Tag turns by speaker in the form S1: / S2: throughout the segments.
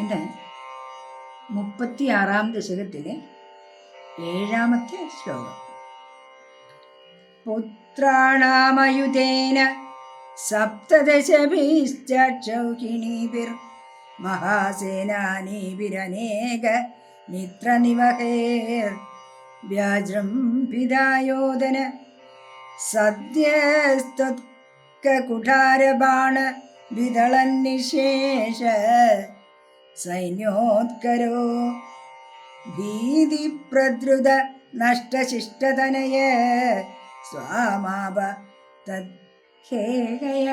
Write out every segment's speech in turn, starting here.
S1: ഇത് മുപ്പത്തിയാറാം ദശകത്തിലെ ഏഴാമത്തെ ശ്ലോകം. പുത്രാണാമയുധേന സപ്തദശഭിശ്ചൗഹിണീഭിർ മഹാസേനാനീഭിരനേക മിത്രനിവഹേർ വ്യാജൃംഭിതായോധന സദ്യസ്തുത്കുഠാരബാണ വിതളന്നിശേഷ സൈന്യോത്കരോ. ഭീതിപ്രദ്രുത നഷ്ടശിഷ്ടതനയ സ്വാമാപ തദ്ഖേഹയ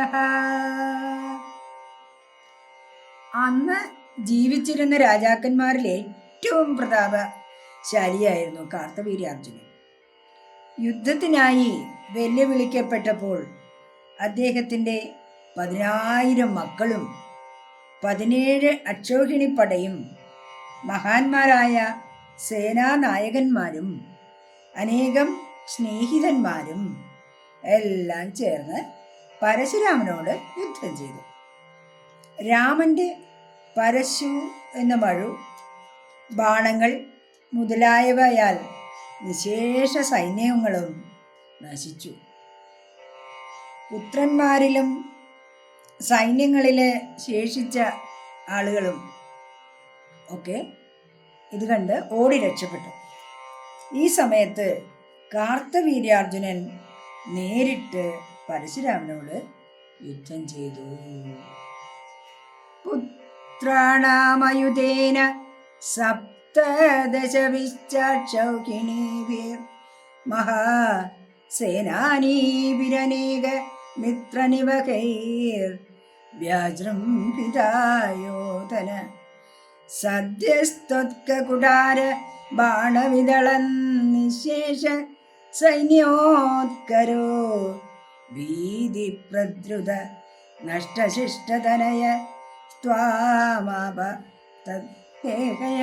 S1: അന്ന് ജീവിച്ചിരുന്ന രാജാക്കന്മാരിൽ ഏറ്റവും പ്രതാപശാലിയായിരുന്നു കാർത്തവീര്യാർജുനൻ. യുദ്ധത്തിനായി വെല്ലുവിളിക്കപ്പെട്ടപ്പോൾ അദ്ദേഹത്തിന്റെ പതിനായിരം മക്കളും പതിനേഴ് അക്ഷോഹിണിപ്പടയും മഹാന്മാരായ സേനാനായകന്മാരും അനേകം സ്നേഹിതന്മാരും എല്ലാം ചേർന്ന് പരശുരാമനോട് യുദ്ധം ചെയ്തു. രാമന്റെ പരശു എന്ന മഴു ബാണങ്ങൾ മുതലായവയാൽ വിശേഷ സൈന്യങ്ങളും നശിച്ചു. പുത്രന്മാരിലും സൈന്യങ്ങളിലെ ശേഷിച്ച ആളുകളും ഒക്കെ ഇത് കണ്ട് ഓടി രക്ഷപ്പെട്ടു. ഈ സമയത്ത് കാർത്തവീര്യാർജുനൻ നേരിട്ട് പരശുരാമനോട് യുദ്ധം ചെയ്തു. പുത്രാണാമയുധേന സപ്തദശവിശ്ചൗഹിണീവീർ മഹാസേനാനീവിരനേക മിത്രനിവകൈർ വ്യാജൃംഭിതായോധന സദ്യസ്ത്വത്കുടാര ബാണവിതളന്നിശേഷ സൈന്യോത്കരോ. ഭീതിപ്രദ്രുത നഷ്ടശിഷ്ടതനയ സ്വാമാപ തദ്ഹേഹയ